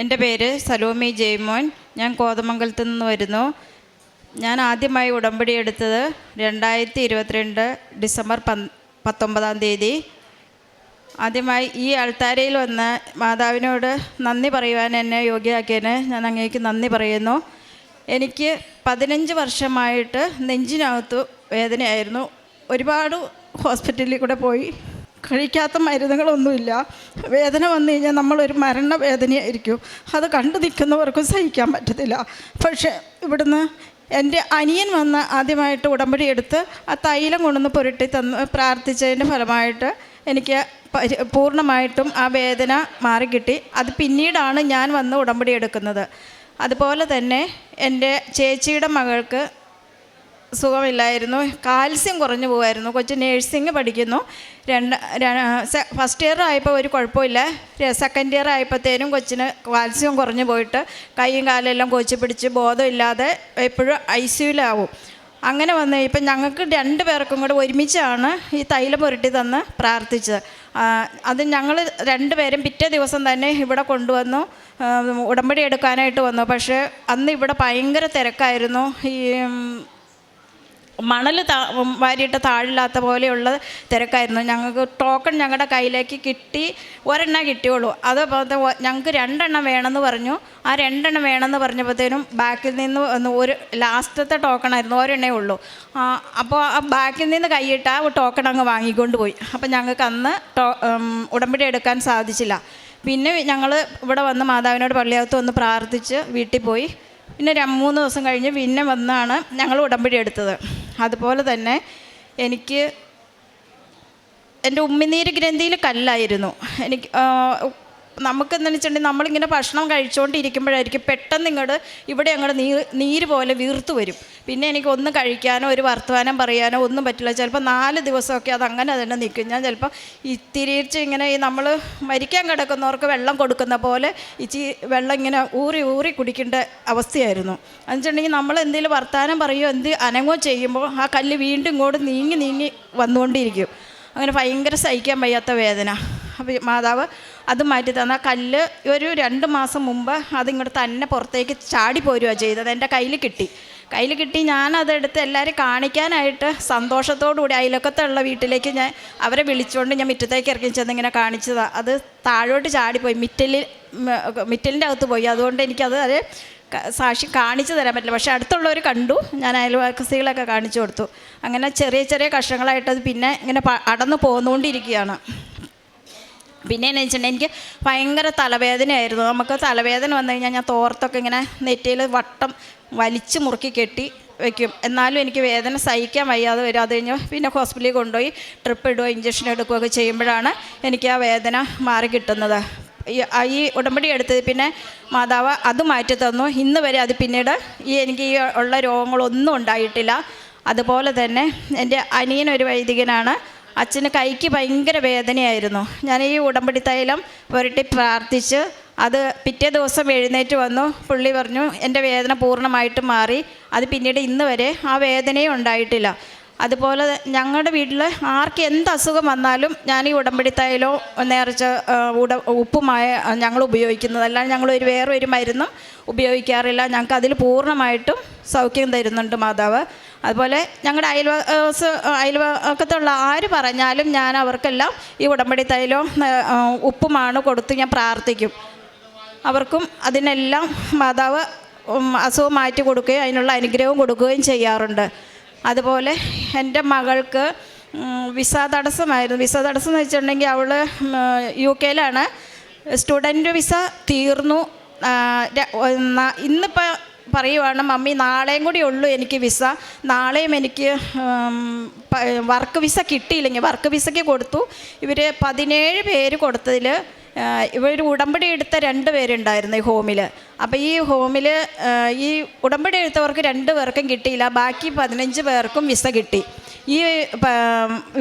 എന്റെ പേര് സലോമി ജയ്മോൻ. ഞാൻ കോതമംഗലത്ത് നിന്ന് വരുന്നു. ഞാൻ ആദ്യമായി ഉടമ്പടി എടുത്തത് രണ്ടായിരത്തി ഇരുപത്തിരണ്ട് ഡിസംബർ പത്തൊമ്പതാം തീയതി. ആദ്യമായി ഈ അൾത്താരയിൽ വന്ന് മാതാവിനോട് നന്ദി പറയുവാൻ എന്നെ യോഗ്യയാക്കിയതിന് ഞാൻ അങ്ങേക്ക് നന്ദി പറയുന്നു. എനിക്ക് പതിനഞ്ച് വർഷമായിട്ട് നെഞ്ചിനകത്ത് വേദനയായിരുന്നു. ഒരുപാട് ഹോസ്പിറ്റലിൽ കൂടെ പോയി. കഴിക്കാത്ത മരുന്നുകളൊന്നുമില്ല. വേദന വന്നു കഴിഞ്ഞാൽ നമ്മളൊരു മരണ വേദനയായിരിക്കും അത് കണ്ടു നിൽക്കുന്നവർക്കും സഹിക്കാൻ പറ്റത്തില്ല. പക്ഷേ ഇവിടുന്ന് എന്റെ അനിയൻ വന്ന് ആദ്യമായിട്ട് ഉടമ്പടി എടുത്ത് ആ തൈലം കൊണ്ടുവന്ന് പുരട്ടി തന്ന് പ്രാർത്ഥിച്ചതിന്റെ ഫലമായിട്ട് എനിക്ക് പൂർണമായിട്ടും ആ വേദന മാറിക്കിട്ടി. അത് പിന്നീടാണ് ഞാൻ വന്ന് ഉടമ്പടി എടുക്കുന്നത്. അതുപോലെ തന്നെ എന്റെ ചേച്ചിയുടെ മകൾക്ക് സുഖമില്ലായിരുന്നു. കാൽസ്യം കുറഞ്ഞു പോകുമായിരുന്നു കൊച്ചു നേഴ്സിംഗ് പഠിക്കുന്നു. രണ്ട് ഫസ്റ്റ് ഇയർ ആയപ്പോൾ ഒരു കുഴപ്പമില്ല. സെക്കൻഡ് ഇയർ ആയപ്പോഴത്തേനും കൊച്ചിന് കാൽസ്യം കുറഞ്ഞു പോയിട്ട് കൈയും കാലെല്ലാം കൊച്ചു പിടിച്ച് ബോധമില്ലാതെ എപ്പോഴും ഐ സിയുലാവും അങ്ങനെ വന്ന് ഇപ്പം ഞങ്ങൾക്ക് രണ്ട് പേർക്കും കൂടെ ഒരുമിച്ചാണ് ഈ തൈലം പുരട്ടി തന്ന് പ്രാർത്ഥിച്ചത്. അത് ഞങ്ങൾ രണ്ടുപേരും പിറ്റേ ദിവസം തന്നെ ഇവിടെ കൊണ്ടുവന്നു. ഉടമ്പടി എടുക്കാനായിട്ട് വന്നു. പക്ഷേ അന്ന് ഇവിടെ ഭയങ്കര തിരക്കായിരുന്നു. ഈ മണൽ താ വാരിയിട്ട് താഴില്ലാത്ത പോലെയുള്ള തിരക്കായിരുന്നു. ഞങ്ങൾക്ക് ടോക്കൺ ഞങ്ങളുടെ കയ്യിലേക്ക് കിട്ടി ഒരെണ്ണം കിട്ടിയുള്ളൂ. അത് ഞങ്ങൾക്ക് രണ്ടെണ്ണം വേണമെന്ന് പറഞ്ഞു. ആ രണ്ടെണ്ണം വേണമെന്ന് പറഞ്ഞപ്പോഴത്തേനും ബാക്കിൽ നിന്ന് ഒന്ന് ഒരു ലാസ്റ്റത്തെ ടോക്കൺ ആയിരുന്നു ഒരെണ്ണേ ഉള്ളൂ. അപ്പോൾ ആ ബാക്കിൽ നിന്ന് കൈയിട്ട് ആ ടോക്കൺ അങ്ങ് വാങ്ങിക്കൊണ്ട് പോയി. അപ്പോൾ ഞങ്ങൾക്ക് അന്ന് ടോ ഉടമ്പടി എടുക്കാൻ സാധിച്ചില്ല. പിന്നെ ഞങ്ങൾ ഇവിടെ വന്ന് മാതാവിനോട് പള്ളിയകത്ത് വന്ന് പ്രാർത്ഥിച്ച് വീട്ടിൽ പോയി. പിന്നെ മൂന്ന് ദിവസം കഴിഞ്ഞ് പിന്നെ വന്നാണ് ഞങ്ങൾ ഉടമ്പടി എടുത്തത്. അതുപോലെ തന്നെ എനിക്ക് എന്റെ ഉമ്മിനീര് ഗ്രന്ഥിയിൽ കല്ലായിരുന്നു. എനിക്ക് ആ, നമുക്കെന്താണെന്ന് വെച്ചിട്ടുണ്ടെങ്കിൽ നമ്മളിങ്ങനെ ഭക്ഷണം കഴിച്ചുകൊണ്ടിരിക്കുമ്പോഴായിരിക്കും പെട്ടെന്ന് ഇങ്ങോട്ട് ഇവിടെ അങ്ങോട്ട് നീ നീര് പോലെ വീർത്ത് വരും. പിന്നെ എനിക്ക് ഒന്നും കഴിക്കാനോ ഒരു വർത്തമാനം പറയാനോ ഒന്നും പറ്റില്ല. ചിലപ്പോൾ നാല് ദിവസമൊക്കെ അത് അങ്ങനെ തന്നെ നിൽക്കും. ഞാൻ ചിലപ്പോൾ ഇത്തിരിച്ച് ഇങ്ങനെ ഈ നമ്മൾ മരിക്കാൻ കിടക്കുന്നവർക്ക് വെള്ളം കൊടുക്കുന്ന പോലെ ഇച്ചി വെള്ളം ഇങ്ങനെ ഊറി ഊറി കുടിക്കേണ്ട അവസ്ഥയായിരുന്നു. എന്നുവെച്ചിട്ടുണ്ടെങ്കിൽ നമ്മൾ എന്തെങ്കിലും വർത്തമാനം പറയുമോ എന്ത് അനങ്ങോ ചെയ്യുമ്പോൾ ആ കല്ല് വീണ്ടും ഇങ്ങോട്ട് നീങ്ങി നീങ്ങി വന്നുകൊണ്ടിരിക്കും. അങ്ങനെ ഭയങ്കര സഹിക്കാൻ വയ്യാത്ത വേദന. മാതാവ് അത് മാറ്റി തന്ന കല്ല് ഒരു രണ്ട് മാസം മുമ്പ് അതിങ്ങോട്ട് തന്നെ പുറത്തേക്ക് ചാടി പോരുകയാണ് ചെയ്തത്. എന്റെ കയ്യിൽ കിട്ടി. കയ്യിൽ കിട്ടി ഞാനതെടുത്ത് എല്ലാവരും കാണിക്കാനായിട്ട് സന്തോഷത്തോടു കൂടി അയലക്കത്തുള്ള വീട്ടിലേക്ക് ഞാൻ അവരെ വിളിച്ചുകൊണ്ട് ഞാൻ മിറ്റത്തേക്ക് ഇറങ്ങി ചെന്ന് ഇങ്ങനെ കാണിച്ചതാണ് അത് താഴോട്ട് ചാടിപ്പോയി. മിറ്റലിൽ മിറ്റലിന്റെ അകത്ത് പോയി. അതുകൊണ്ട് എനിക്കത് അത് സാക്ഷി കാണിച്ചു തരാൻ പറ്റില്ല. പക്ഷേ അടുത്തുള്ളവർ കണ്ടു. ഞാൻ അയൽവാസികളൊക്കെ കാണിച്ചു കൊടുത്തു. അങ്ങനെ ചെറിയ ചെറിയ കഷ്ണങ്ങളായിട്ടത് പിന്നെ ഇങ്ങനെ അടന്ന് പോന്നുകൊണ്ടിരിക്കുകയാണ്. പിന്നെ എന്ന് വെച്ചിട്ടുണ്ടെങ്കിൽ എനിക്ക് ഭയങ്കര തലവേദനയായിരുന്നു. നമുക്ക് തലവേദന വന്നു കഴിഞ്ഞാൽ ഞാൻ തോർത്തൊക്കെ ഇങ്ങനെ നെറ്റിയിൽ വട്ടം വലിച്ച് മുറുക്കി കെട്ടി വെക്കും. എന്നാലും എനിക്ക് വേദന സഹിക്കാൻ വയ്യാതെ വരും. അത് കഴിഞ്ഞ് പിന്നെ ഹോസ്പിറ്റലിൽ കൊണ്ടുപോയി ട്രിപ്പ് ഇടുകയോ ഇഞ്ചക്ഷൻ എടുക്കുകയൊക്കെ ചെയ്യുമ്പോഴാണ് എനിക്ക് ആ വേദന മാറി കിട്ടുന്നത്. ഈ ഉടമ്പടി എടുത്തത് പിന്നെ മാതാവ് അത് മാറ്റി തന്നു. ഇന്ന് വരെ അത് പിന്നീട് ഈ എനിക്ക് ഈ ഉള്ള രോഗങ്ങളൊന്നും ഉണ്ടായിട്ടില്ല. അതുപോലെ തന്നെ എന്റെ അനിയനൊരു വൈദികനാണ്. അച്ഛന് കൈക്ക് ഭയങ്കര വേദനയായിരുന്നു. ഞാൻ ഈ ഉടമ്പടി തൈലം പുരട്ടി പ്രാർത്ഥിച്ച് അത് പിറ്റേ ദിവസം എഴുന്നേറ്റ് വന്നു. പുള്ളി പറഞ്ഞു എന്റെ വേദന പൂർണമായിട്ട് മാറി. അത് പിന്നീട് ഇന്ന് വരെ ആ വേദനയും ഉണ്ടായിട്ടില്ല. അതുപോലെ ഞങ്ങളുടെ വീട്ടിൽ ആർക്ക് എന്ത് അസുഖം വന്നാലും ഞാൻ ഈ ഉടമ്പടി തൈലോ നേർച്ച ഉട ഉപ്പുമായ ഞങ്ങൾ ഉപയോഗിക്കുന്നത്. അല്ലാതെ ഞങ്ങൾ ഒരു വേറെ മരുന്നും ഉപയോഗിക്കാറില്ല. ഞങ്ങൾക്ക് അതിൽ പൂർണമായിട്ടും സൗഖ്യം തരുന്നുണ്ട് മാതാവ്. അതുപോലെ ഞങ്ങളുടെ അയൽവാസ അയൽവക്കത്തുള്ള ആര് പറഞ്ഞാലും ഞാൻ അവർക്കെല്ലാം ഈ ഉടമ്പടി തൈലോ ഉപ്പുമാണ് കൊടുത്ത് ഞാൻ പ്രാർത്ഥിക്കും. അവർക്കും അതിനെല്ലാം മാതാവ് അസുഖം മാറ്റി കൊടുക്കുകയും അതിനുള്ള അനുഗ്രഹവും കൊടുക്കുകയും ചെയ്യാറുണ്ട്. അതുപോലെ എന്റെ മകൾക്ക് വിസ തടസ്സമായിരുന്നു. വിസ തടസ്സം എന്ന് വെച്ചിട്ടുണ്ടെങ്കിൽ അവൾ യു കെയിലാണ്. സ്റ്റുഡന്റ് വിസ തീർന്നു. ഇന്നിപ്പോൾ പറയുവാണ് മമ്മി നാളെയും കൂടി ഉള്ളൂ എനിക്ക് വിസ. നാളെയും എനിക്ക് വർക്ക് വിസ കിട്ടിയില്ലെങ്കിൽ വർക്ക് വിസയ്ക്ക് കൊടുത്തു. ഇവർ പതിനേഴ് പേര് കൊടുത്തതിൽ ഇവർ ഉടമ്പടി എടുത്ത രണ്ട് പേരുണ്ടായിരുന്നു ഈ ഹോമിൽ അപ്പോൾ ഈ ഹോമിൽ ഈ ഉടമ്പടി എടുത്തവർക്ക് രണ്ട് പേർക്കും കിട്ടിയില്ല ബാക്കി പതിനഞ്ച് പേർക്കും വിസ കിട്ടി. ഈ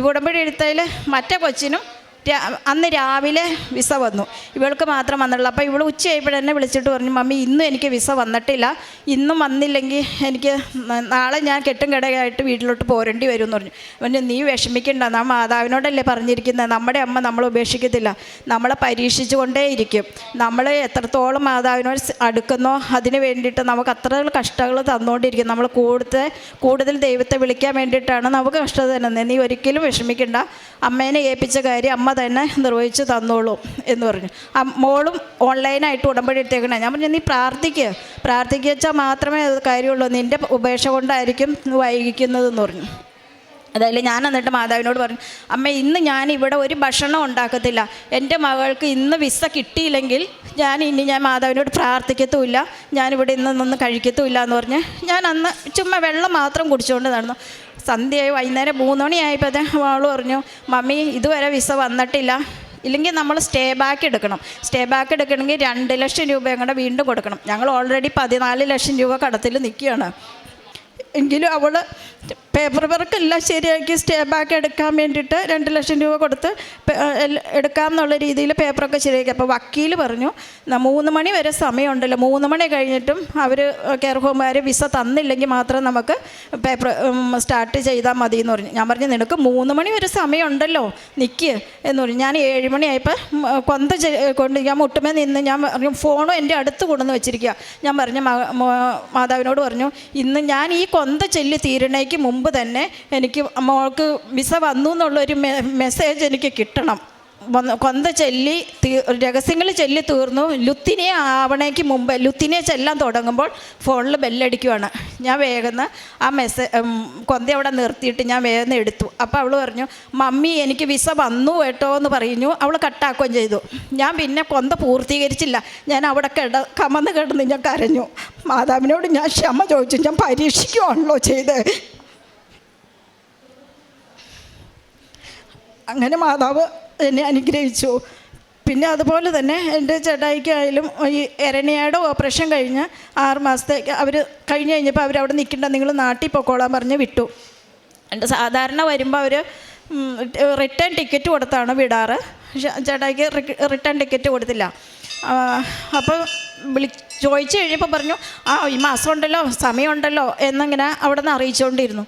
ഉടമ്പടി എടുത്തതിൽ മറ്റേ കൊച്ചിനും അന്ന് രാവിലെ വിസ വന്നു. ഇവൾക്ക് മാത്രം വന്നുള്ളൂ അപ്പോൾ ഇവൾ ഉച്ചയായപ്പോഴെന്നെ വിളിച്ചിട്ട് പറഞ്ഞു മമ്മി ഇന്നും എനിക്ക് വിസ വന്നിട്ടില്ല. ഇന്നും വന്നില്ലെങ്കിൽ എനിക്ക് നാളെ ഞാൻ കെട്ടും കിടയായിട്ട് വീട്ടിലോട്ട് പോരേണ്ടി വരും എന്ന് പറഞ്ഞു. പറഞ്ഞു നീ വിഷമിക്കണ്ട. നാം മാതാവിനോടല്ലേ പറഞ്ഞിരിക്കുന്നത് നമ്മുടെ അമ്മ നമ്മൾ ഉപേക്ഷിക്കത്തില്ല. നമ്മളെ പരീക്ഷിച്ചു കൊണ്ടേയിരിക്കും നമ്മൾ എത്രത്തോളം മാതാവിനോട് അടുക്കുന്നോ അതിന് വേണ്ടിയിട്ട് നമുക്ക് അത്ര കഷ്ടങ്ങൾ തന്നുകൊണ്ടിരിക്കും. നമ്മൾ കൂടുതൽ കൂടുതൽ ദൈവത്തെ വിളിക്കാൻ വേണ്ടിയിട്ടാണ് നമുക്ക് കഷ്ടത തന്നെ നീ ഒരിക്കലും വിഷമിക്കണ്ട. അമ്മേനെ ഏൽപ്പിച്ച കാര്യം അമ്മ തന്നെ നിർവഹിച്ച് തന്നോളൂ എന്ന് പറഞ്ഞു. ആ മോളും ഓൺലൈനായിട്ട് ഉടമ്പടി എടുത്തേക്കണേ. ഞാൻ പറഞ്ഞു നീ പ്രാർത്ഥിക്കുക പ്രാർത്ഥിക്കുക മാത്രമേ അത് കാര്യമുള്ളൂ. നിന്റെ ഉപേക്ഷ കൊണ്ടായിരിക്കും വൈകിക്കുന്നതെന്ന് പറഞ്ഞു. അതായത് ഞാൻ എന്നിട്ട് മാതാവിനോട് പറഞ്ഞു അമ്മ ഇന്ന് ഞാൻ ഇവിടെ ഒരു ഭക്ഷണം ഉണ്ടാക്കത്തില്ല. എന്റെ മകൾക്ക് ഇന്ന് വിസ കിട്ടിയില്ലെങ്കിൽ ഞാൻ ഇനി ഞാൻ മാതാവിനോട് പ്രാർത്ഥിക്കത്തുമില്ല. ഞാനിവിടെ ഇന്ന് നിന്ന് കഴിക്കത്തുമില്ല എന്ന് പറഞ്ഞ് ഞാൻ അന്ന് ചുമ്മാ വെള്ളം മാത്രം കുടിച്ചുകൊണ്ട് നടന്നു. സന്ധ്യയായി വൈകുന്നേരം മൂന്ന് മണിയായപ്പോൾ അവൾ പറഞ്ഞു മമ്മി ഇതുവരെ വിസ വന്നിട്ടില്ല. ഇല്ലെങ്കിൽ നമ്മൾ സ്റ്റേ ബാക്ക് എടുക്കണം. സ്റ്റേ ബാക്ക് എടുക്കണമെങ്കിൽ രണ്ട് ലക്ഷം രൂപ ഞങ്ങളുടെ വീണ്ടും കൊടുക്കണം. ഞങ്ങൾ ഓൾറെഡി പതിനാല് ലക്ഷം രൂപ കടത്തിൽ നിൽക്കുകയാണ്. എങ്കിലും അവൾ പേപ്പർ വർക്ക് എല്ലാം ശരിയാക്കി സ്റ്റേ ബാക്ക് എടുക്കാൻ വേണ്ടിയിട്ട് രണ്ട് ലക്ഷം രൂപ കൊടുത്ത് എടുക്കാം എന്നുള്ള രീതിയിൽ പേപ്പറൊക്കെ ശരിയാക്കി. അപ്പോൾ വക്കീൽ പറഞ്ഞു "ന- മൂന്ന് മണി വരെ സമയമുണ്ടല്ലോ. മൂന്ന് മണി കഴിഞ്ഞിട്ടും അവർ കെയർ ഹോമുകാർ വിസ തന്നില്ലെങ്കിൽ മാത്രം നമുക്ക് പേപ്പർ സ്റ്റാർട്ട് ചെയ്താൽ മതി എന്ന് പറഞ്ഞു. ഞാൻ പറഞ്ഞു നിനക്ക് മൂന്ന് മണി വരെ സമയമുണ്ടല്ലോ. നിൽക്ക് എന്ന് പറഞ്ഞു. ഞാൻ ഏഴ് മണിയായപ്പോൾ കൊന്ത കൊണ്ട് ഞാൻ മുട്ടുമേ നിന്ന് ഞാൻ പറഞ്ഞു ഫോണും എന്റെ അടുത്ത് കൊണ്ടുവന്ന് വെച്ചിരിക്കുക ഞാൻ പറഞ്ഞു മാതാവിനോട് പറഞ്ഞു ഇന്ന് ഞാൻ ഈ കൊന്ത ചെല്ലി തീരണേക്ക് മുമ്പ് തന്നെ എനിക്ക് മോൾക്ക് വിസ വന്നു എന്നുള്ളൊരു മെസ്സേജ് എനിക്ക് കിട്ടണം. കൊന്ത ചൊല്ലി രഹസ്യങ്ങൾ ചൊല്ലി തീർന്നു. ലുത്തിനെ ആവണേക്ക് മുമ്പ് ലുത്തിനെ ചെല്ലാൻ തുടങ്ങുമ്പോൾ ഫോണിൽ ബെല്ലടിക്കുവാണ് ഞാൻ വേഗം ആ മെസ്സേജ് കൊന്ത അവിടെ നിർത്തിയിട്ട് ഞാൻ വേഗം എടുത്തു. അപ്പോൾ അവൾ പറഞ്ഞു മമ്മി എനിക്ക് വിസ വന്നു കേട്ടോ എന്ന് പറഞ്ഞു. അവൾ കട്ടാക്കുകയും ചെയ്തു. ഞാൻ പിന്നെ കൊന്ത പൂർത്തീകരിച്ചില്ല. ഞാൻ അവിടെ കിട കമന്ന് കിടന്ന് ഞാൻ കരഞ്ഞു. മാതാവിനോട് ഞാൻ ക്ഷമ ചോദിച്ചു. ഞാൻ പരീക്ഷിക്കുകയാണല്ലോ ചെയ്ത് അങ്ങനെ മാതാവ് എന്നെ അനുഗ്രഹിച്ചു. പിന്നെ അതുപോലെ തന്നെ എന്റെ ചേട്ടായിക്കായാലും ഈ എരണിയുടെ ഓപ്പറേഷൻ കഴിഞ്ഞ് ആറ് മാസത്തേക്ക് അവർ കഴിഞ്ഞ് കഴിഞ്ഞപ്പോൾ അവർ അവിടെ നിൽക്കണ്ട നിങ്ങൾ നാട്ടിൽ പൊക്കോളാൻ പറഞ്ഞ് വിട്ടു. എന്റെ സാധാരണ വരുമ്പോൾ അവർ റിട്ടേൺ ടിക്കറ്റ് കൊടുത്താണ് വിടാറ്. ചേട്ടായിക്ക് റിട്ടേൺ ടിക്കറ്റ് കൊടുത്തില്ല. അപ്പോൾ വിളി ചോദിച്ചു കഴിഞ്ഞപ്പോൾ പറഞ്ഞു ആ ഈ മാസം ഉണ്ടല്ലോ സമയമുണ്ടല്ലോ എന്നിങ്ങനെ അവിടെ നിന്ന് അറിയിച്ചുകൊണ്ടിരുന്നു.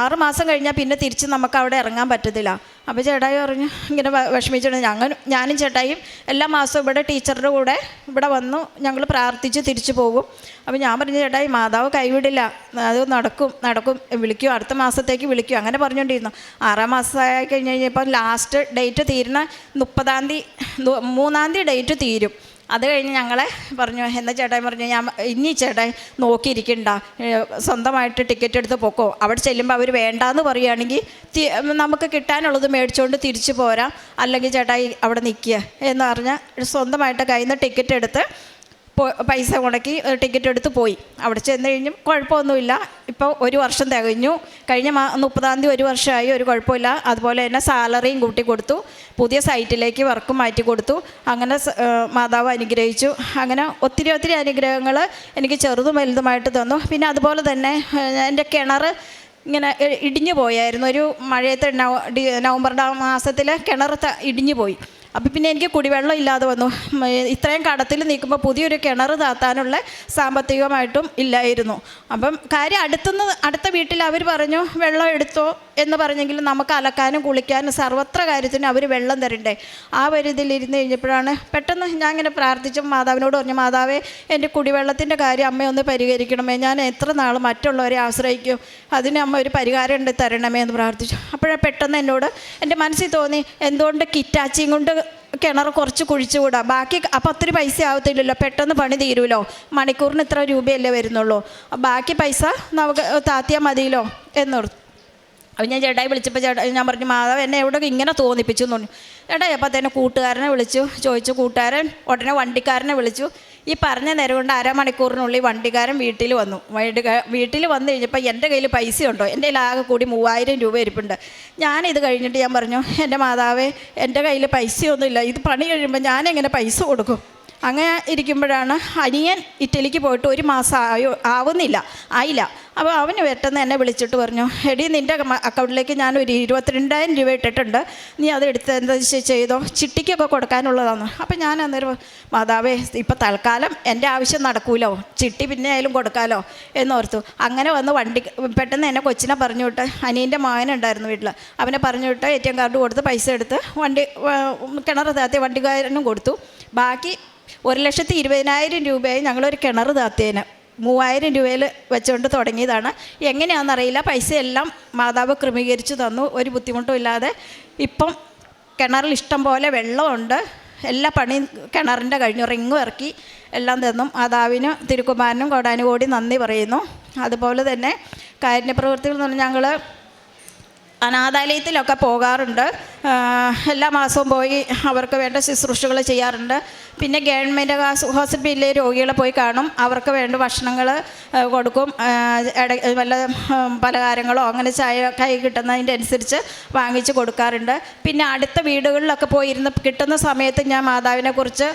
ആറ് മാസം കഴിഞ്ഞാൽ പിന്നെ തിരിച്ച് നമുക്ക് അവിടെ ഇറങ്ങാൻ പറ്റത്തില്ല. അപ്പോൾ ചേട്ടായി പറഞ്ഞു ഇങ്ങനെ വിഷമിച്ചിട്ട് ഞങ്ങൾ ഞാനും ചേട്ടായും എല്ലാ മാസവും ഇവിടെ ടീച്ചറുടെ കൂടെ ഇവിടെ വന്നു ഞങ്ങൾ പ്രാർത്ഥിച്ച് തിരിച്ചു പോകും. അപ്പോൾ ഞാൻ പറഞ്ഞു ചേട്ടായി മാതാവ് കൈവിടില്ല. അത് നടക്കും നടക്കും. വിളിക്കും അടുത്ത മാസത്തേക്ക് വിളിക്കും. അങ്ങനെ പറഞ്ഞുകൊണ്ടിരുന്നു ആറാം മാസമായി കഴിഞ്ഞ് കഴിഞ്ഞപ്പോൾ ലാസ്റ്റ് ഡേറ്റ് തീരുന്ന മുപ്പതാം തീയതി മൂന്നാം തീയതി ഡേറ്റ് തീരും. അത് കഴിഞ്ഞ് ഞങ്ങളെ പറഞ്ഞു എന്ന ചേട്ടായി? പറഞ്ഞു ഞാൻ ഇനി ചേട്ടായി നോക്കിയിരിക്കണ്ട. സ്വന്തമായിട്ട് ടിക്കറ്റ് എടുത്ത് പൊക്കോ. അവിടെ ചെല്ലുമ്പോൾ അവർ വേണ്ടാന്ന് പറയുകയാണെങ്കിൽ നമുക്ക് കിട്ടാനുള്ളത് മേടിച്ചുകൊണ്ട് തിരിച്ചു പോരാം. അല്ലെങ്കിൽ ചേട്ടായി അവിടെ നിൽക്കുക എന്ന് പറഞ്ഞാൽ സ്വന്തമായിട്ട് കയ്യിൽ നിന്ന് ടിക്കറ്റ് എടുത്ത് പൈസ മുടക്കി ടിക്കറ്റ് എടുത്ത് പോയി. അവിടെ ചെന്ന് കഴിഞ്ഞു കുഴപ്പമൊന്നുമില്ല. ഇപ്പോൾ ഒരു വർഷം തികഞ്ഞു. കഴിഞ്ഞ മാ മുപ്പതാം തീയതി ഒരു വർഷമായി ഒരു കുഴപ്പമില്ല. അതുപോലെ തന്നെ സാലറിയും കൂട്ടി കൊടുത്തു. പുതിയ സൈറ്റിലേക്ക് വർക്ക് മാറ്റി കൊടുത്തു. അങ്ങനെ മാതാവ് അനുഗ്രഹിച്ചു. അങ്ങനെ ഒത്തിരി ഒത്തിരി അനുഗ്രഹങ്ങൾ എനിക്ക് ചെറുതും വലുതുമായിട്ട് തന്നു. പിന്നെ അതുപോലെ തന്നെ എന്റെ കിണർ ഇങ്ങനെ ഇടിഞ്ഞു പോയായിരുന്നു. ഒരു മഴയത്ത് നവ നവംബർ മാസത്തിൽ കിണർ ഇടിഞ്ഞു പോയി. അപ്പം പിന്നെ എനിക്ക് കുടിവെള്ളം ഇല്ലാതെ വന്നു. ഇത്രയും കടത്തിൽ നിൽക്കുമ്പോൾ പുതിയൊരു കിണർ താത്താനുള്ള സാമ്പത്തികമായിട്ടും ഇല്ലായിരുന്നു. അപ്പം കാര്യം അടുത്തുനിന്ന് അടുത്ത വീട്ടിൽ അവർ പറഞ്ഞു വെള്ളം എടുത്തോ? എന്ന് പറഞ്ഞെങ്കിലും നമുക്ക് അലക്കാനും കുളിക്കാനും സർവത്ര കാര്യത്തിന് അവർ വെള്ളം തരണ്ടേ. ആ വരുതിലിരുന്ന് കഴിഞ്ഞപ്പോഴാണ് പെട്ടെന്ന് ഞാൻ ഇങ്ങനെ പ്രാർത്ഥിച്ചു. മാതാവിനോട് പറഞ്ഞു മാതാവേ എന്റെ കുടിവെള്ളത്തിന്റെ കാര്യം അമ്മ ഒന്ന് പരിഹരിക്കണമേ. ഞാൻ എത്ര നാൾ മറ്റുള്ളവരെ ആശ്രയിക്കും? അതിന് അമ്മ ഒരു പരിഹാരം ഉണ്ട് തരണമേ എന്ന് പ്രാർത്ഥിച്ചു. അപ്പോഴാണ് പെട്ടെന്ന് എന്നോട് എന്റെ മനസ്സിൽ തോന്നി എന്തുകൊണ്ട് കിറ്റാച്ചിയും കൊണ്ട് കിണർ കുറച്ച് കുഴിച്ചുകൂടാ ബാക്കി അപ്പം ഒത്തിരി പൈസ ആവത്തില്ലല്ലോ. പെട്ടെന്ന് പണി തീരുമല്ലോ മണിക്കൂറിന് ഇത്ര രൂപയല്ലേ വരുന്നുള്ളൂ. ബാക്കി പൈസ നമുക്ക് താത്തിയാൽ മതിയല്ലോ എന്നോർത്തു അപ്പം ഞാൻ ചേട്ടായി വിളിച്ചപ്പോൾ ചേട്ടാ ഞാൻ പറഞ്ഞു മാതാവ് എന്നെ എവിടെ ഇങ്ങനെ തോന്നിപ്പിച്ചു? എന്ന് പറഞ്ഞു. ചേട്ടായി അപ്പം തന്നെ കൂട്ടുകാരനെ വിളിച്ചു. ചോദിച്ചു കൂട്ടുകാരൻ ഉടനെ വണ്ടിക്കാരനെ വിളിച്ചു. ഈ പറഞ്ഞ നേരം കൊണ്ട് അരമണിക്കൂറിനുള്ളിൽ വണ്ടിക്കാരൻ വീട്ടിൽ വന്നു. വീട്ടിൽ വന്നു കഴിഞ്ഞപ്പോൾ എന്റെ കയ്യിൽ പൈസ ഉണ്ടോ എന്റെ കയ്യിൽ ആകെ കൂടി മൂവായിരം രൂപ ഇരിപ്പുണ്ട്. ഞാനിത് കഴിഞ്ഞിട്ട് ഞാൻ പറഞ്ഞു എന്റെ മാതാവേ എന്റെ കയ്യിൽ പൈസയൊന്നുമില്ല. ഇത് പണി കഴിയുമ്പോൾ ഞാനെങ്ങനെ പൈസ കൊടുക്കും? അങ്ങനെ ഇരിക്കുമ്പോഴാണ് അനിയൻ ഇറ്റലിക്ക് പോയിട്ട് ഒരു മാസം ആയോ ആവുന്നില്ല ആയില്ല. അപ്പോൾ അവന് പെട്ടെന്ന് എന്നെ വിളിച്ചിട്ട് പറഞ്ഞു എടി നിന്റെ അക്കൗണ്ടിലേക്ക് ഞാൻ ഒരു ഇരുപത്തിരണ്ടായിരം രൂപ ഇട്ടിട്ടുണ്ട്. നീ അത് എടുത്ത് എന്താ ചെയ്തോ? ചിട്ടിക്കൊക്കെ കൊടുക്കാനുള്ളതാണ് അപ്പോൾ ഞാൻ അന്നേരം മാതാവേ ഇപ്പോൾ തൽക്കാലം എന്റെ ആവശ്യം നടക്കൂലോ? ചിട്ടി പിന്നെ ആയാലും കൊടുക്കാമല്ലോ എന്നോർത്തു അങ്ങനെ വന്ന് വണ്ടി പെട്ടെന്ന് എന്നെ കൊച്ചിനെ പറഞ്ഞു വിട്ട് അനിയന്റെ മകനുണ്ടായിരുന്നു വീട്ടിൽ. അവനെ പറഞ്ഞു വിട്ട് എ ടി എം കാർഡ് കൊടുത്ത് പൈസ എടുത്ത് വണ്ടി കിണറ് താത്തി വണ്ടിക്കാരനും കൊടുത്തു. ബാക്കി ഒരു ലക്ഷത്തി ഇരുപതിനായിരം രൂപയായി ഞങ്ങളൊരു കിണർ താത്തേന് മൂവായിരം രൂപയിൽ വെച്ചുകൊണ്ട് തുടങ്ങിയതാണ്. എങ്ങനെയാണെന്നറിയില്ല. പൈസ എല്ലാം മാതാവ് ക്രമീകരിച്ച് തന്നു. ഒരു ബുദ്ധിമുട്ടും ഇല്ലാതെ ഇപ്പം കിണറിൽ ഇഷ്ടം പോലെ വെള്ളമുണ്ട്. എല്ലാ പണിയും കിണറിന്റെ കഴിഞ്ഞു. റിങ്ങും ഇറക്കി എല്ലാം തന്നും. മാതാവിന് തിരുക്കുമാരനും കോടാനുകൂടി നന്ദി പറയുന്നു. അതുപോലെ തന്നെ കാരുണ്യപ്രവൃത്തികൾ എന്ന് പറഞ്ഞാൽ ഞങ്ങൾ അനാഥാലയത്തിലൊക്കെ പോകാറുണ്ട്. എല്ലാ മാസവും പോയി അവർക്ക് വേണ്ട ശുശ്രൂഷകൾ ചെയ്യാറുണ്ട്. പിന്നെ ഗവൺമെന്റ് ഹോസ്പിറ്റലിലെ രോഗികളെ പോയി കാണും. അവർക്ക് വേണ്ട ഭക്ഷണങ്ങൾ കൊടുക്കും. വല്ല പലഹാരങ്ങളോ അങ്ങനെ ചായ കൈ കിട്ടുന്നതിന്റെ അനുസരിച്ച് വാങ്ങിച്ച് കൊടുക്കാറുണ്ട്. പിന്നെ അടുത്ത വീടുകളിലൊക്കെ പോയിരുന്ന് കിട്ടുന്ന സമയത്ത് ഞാൻ മാതാവിനെക്കുറിച്ച്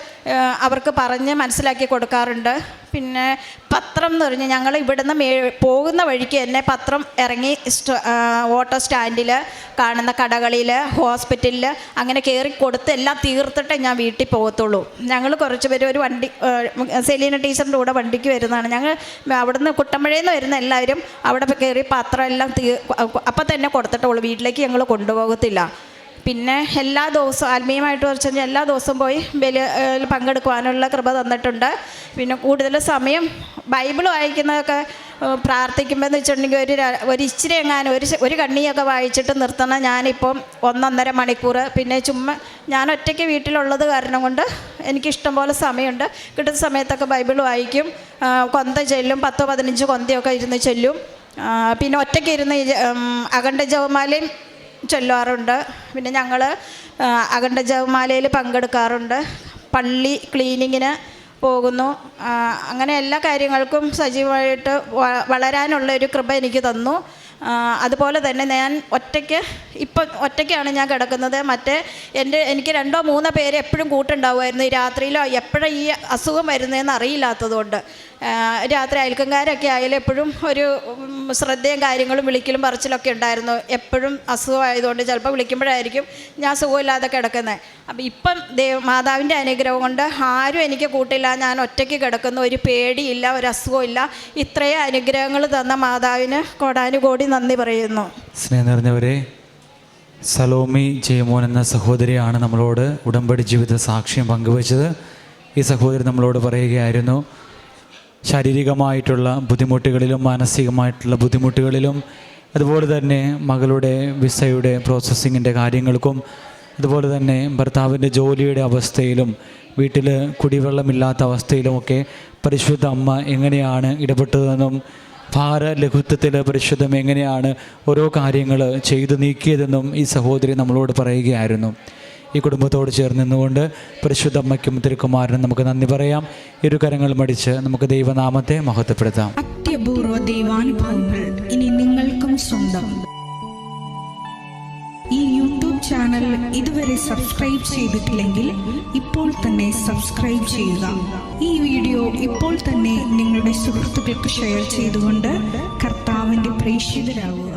അവർക്ക് പറഞ്ഞ് മനസ്സിലാക്കി കൊടുക്കാറുണ്ട്. പിന്നെ പത്രം എന്ന് പറഞ്ഞാൽ ഞങ്ങൾ ഇവിടുന്ന് മേ പോകുന്ന വഴിക്ക് തന്നെ പത്രം ഇറങ്ങി ഓട്ടോ സ്റ്റാൻഡിൽ കാണുന്ന കടകളിൽ ഹോസ്പിറ്റലിൽ അങ്ങനെ കയറി കൊടുത്ത് എല്ലാം തീർത്തിട്ടേ ഞാൻ വീട്ടിൽ പോകത്തുള്ളൂ. ഞങ്ങൾ കുറച്ച് പേര് ഒരു വണ്ടി സെലീന ടീച്ചറിന്റെ കൂടെ വണ്ടിക്ക് വരുന്നതാണ്. ഞങ്ങൾ അവിടുന്ന് കുട്ടമ്പഴയിൽ നിന്ന് വരുന്ന എല്ലാവരും അവിടെ കയറി പത്രം എല്ലാം തീ അപ്പം തന്നെ കൊടുത്തിട്ടുള്ളൂ വീട്ടിലേക്ക് ഞങ്ങൾ കൊണ്ടുപോകത്തില്ല. പിന്നെ എല്ലാ ദിവസവും ആത്മീയമായിട്ട് കുറച്ച് എല്ലാ ദിവസവും പോയി ബലി ഏഹ് പങ്കെടുക്കുവാനുള്ള കൃപ തന്നിട്ടുണ്ട്. പിന്നെ കൂടുതൽ സമയം ബൈബിൾ വായിക്കുന്നതൊക്കെ പ്രാർത്ഥിക്കുമ്പോൾ എന്ന് വെച്ചിട്ടുണ്ടെങ്കിൽ ഒരു ഒരു ഇച്ചിരി എങ്ങാനും ഒരു ഒരു കണ്ണിയൊക്കെ വായിച്ചിട്ട് നിർത്തണം. ഞാനിപ്പം ഒന്നൊന്നര മണിക്കൂർ. പിന്നെ ചുമ്മാ ഞാൻ ഒറ്റയ്ക്ക് വീട്ടിലുള്ളത് കാരണം കൊണ്ട് എനിക്കിഷ്ടം പോലെ സമയമുണ്ട്. കിട്ടുന്ന സമയത്തൊക്കെ ബൈബിൾ വായിക്കും. കൊന്ത ചെല്ലും. പത്തോ പതിനഞ്ച് കൊന്തയൊക്കെ ഇരുന്ന് ചെല്ലും. പിന്നെ ഒറ്റയ്ക്ക് ഇരുന്ന് അഖണ്ഡ ജവമാലയും ചൊല്ലാറുണ്ട് പിന്നെ ഞങ്ങൾ അഖണ്ഡ ജവമാലയിൽ പങ്കെടുക്കാറുണ്ട്. പള്ളി ക്ലീനിങ്ങിന് പോകുന്നു. അങ്ങനെ എല്ലാ കാര്യങ്ങൾക്കും സജീവമായിട്ട് വളരാനുള്ള ഒരു കൃപ എനിക്ക് തന്നു. അതുപോലെ തന്നെ ഞാൻ ഒറ്റയ്ക്ക് ഇപ്പം ഒറ്റയ്ക്കാണ് ഞാൻ കിടക്കുന്നത്. മറ്റേ എന്റെ എനിക്ക് രണ്ടോ മൂന്നോ പേര് എപ്പോഴും കൂട്ടുണ്ടാവുമായിരുന്നു. ഈ രാത്രിയിലോ എപ്പോഴും ഈ അസുഖം വരുന്നതെന്ന് അറിയില്ലാത്തതുകൊണ്ട്. രാത്രി അയൽക്കംകാരൊക്കെ ആയാലും എപ്പോഴും ഒരു ശ്രദ്ധയും കാര്യങ്ങളും വിളിക്കലും പറച്ചിലൊക്കെ ഉണ്ടായിരുന്നു. എപ്പോഴും അസുഖമായതുകൊണ്ട് ചിലപ്പോൾ വിളിക്കുമ്പോഴായിരിക്കും ഞാൻ സുഖമില്ലാതെ കിടക്കുന്നത് അപ്പം ഇപ്പം ദൈവ മാതാവിന്റെ അനുഗ്രഹം കൊണ്ട് ആരും എനിക്ക് കൂട്ടില്ല. ഞാൻ ഒറ്റയ്ക്ക് കിടക്കുന്നു. ഒരു പേടിയില്ല ഒരു അസുഖമില്ല. ഇത്രയും അനുഗ്രഹങ്ങൾ തന്ന മാതാവിന് കോടാനുകോടി നന്ദി പറയുന്നു. സ്നേഹം നിറഞ്ഞവരെ സലോമി ജയമോൻ എന്ന സഹോദരിയാണ് നമ്മളോട് ഉടമ്പടി ജീവിത സാക്ഷ്യം പങ്കുവച്ചത്. ഈ സഹോദരി നമ്മളോട് പറയുകയായിരുന്നു ശാരീരികമായിട്ടുള്ള ബുദ്ധിമുട്ടുകളിലും മാനസികമായിട്ടുള്ള ബുദ്ധിമുട്ടുകളിലും അതുപോലെ തന്നെ മകളുടെ വിസയുടെ പ്രോസസ്സിങ്ങിന്റെ കാര്യങ്ങൾക്കും അതുപോലെ തന്നെ ഭർത്താവിന്റെ ജോലിയുടെ അവസ്ഥയിലും വീട്ടിൽ കുടിവെള്ളമില്ലാത്ത അവസ്ഥയിലുമൊക്കെ പരിശുദ്ധ അമ്മ എങ്ങനെയാണ് ഇടപെട്ടതെന്നും ഭാര ലഘുത്വത്തിൽ പരിശുദ്ധം എങ്ങനെയാണ് ഓരോ കാര്യങ്ങൾ ചെയ്തു നീക്കിയതെന്നും ഈ സഹോദരി നമ്മളോട് പറയുകയായിരുന്നു. ഈ കുടുംബത്തോട് ചേർന്ന് നിന്നുകൊണ്ട് പരിശുദ്ധ അമ്മയ്ക്കും തിരുക്കുമാരനും നമുക്ക് നന്ദി പറയാം. ഇരു കരങ്ങൾ മടിച്ച് നമുക്ക് ദൈവനാമത്തെ മഹത്വപ്പെടുത്താം. അത്യപൂർവ ദൈവാനുഭവങ്ങൾ ഇനി നിങ്ങൾക്കും സ്വന്തം. ഈ യൂട്യൂബ് ചാനൽ ഇതുവരെ സബ്സ്ക്രൈബ് ചെയ്തിട്ടില്ലെങ്കിൽ ഇപ്പോൾ തന്നെ സബ്സ്ക്രൈബ് ചെയ്യുക. ഈ വീഡിയോ ഇപ്പോൾ തന്നെ നിങ്ങളുടെ സുഹൃത്തുക്കൾക്ക് ഷെയർ ചെയ്തുകൊണ്ട് കർത്താവിന്റെ പ്രേക്ഷിതരാകുക.